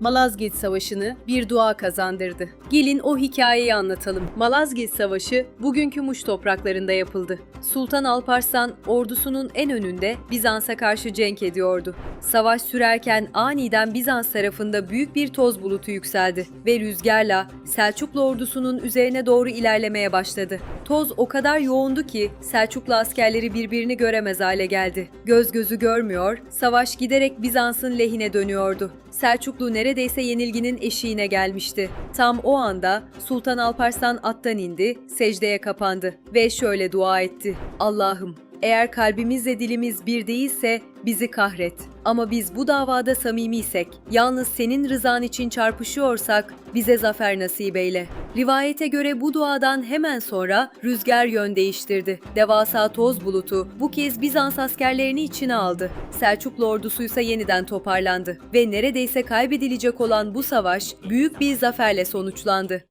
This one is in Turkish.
Malazgirt Savaşı'nı bir dua kazandırdı. Gelin o hikayeyi anlatalım. Malazgirt Savaşı bugünkü Muş topraklarında yapıldı. Sultan Alparslan ordusunun en önünde Bizans'a karşı cenk ediyordu. Savaş sürerken aniden Bizans tarafında büyük bir toz bulutu yükseldi ve rüzgarla Selçuklu ordusunun üzerine doğru ilerlemeye başladı. Toz o kadar yoğundu ki Selçuklu askerleri birbirini göremez hale geldi. Göz gözü görmüyor, savaş giderek Bizans'ın lehine dönüyordu. Selçuklu neredeyse yenilginin eşiğine gelmişti. Tam o anda Sultan Alparslan attan indi, secdeye kapandı ve şöyle dua etti. Allah'ım eğer kalbimizle dilimiz bir değilse bizi kahret. Ama biz bu davada samimiysek, yalnız senin rızan için çarpışıyorsak bize zafer nasip eyle. Rivayete göre bu duadan hemen sonra rüzgar yön değiştirdi. Devasa toz bulutu bu kez Bizans askerlerini içine aldı. Selçuklu ordusu ise yeniden toparlandı ve neredeyse kaybedilecek olan bu savaş büyük bir zaferle sonuçlandı.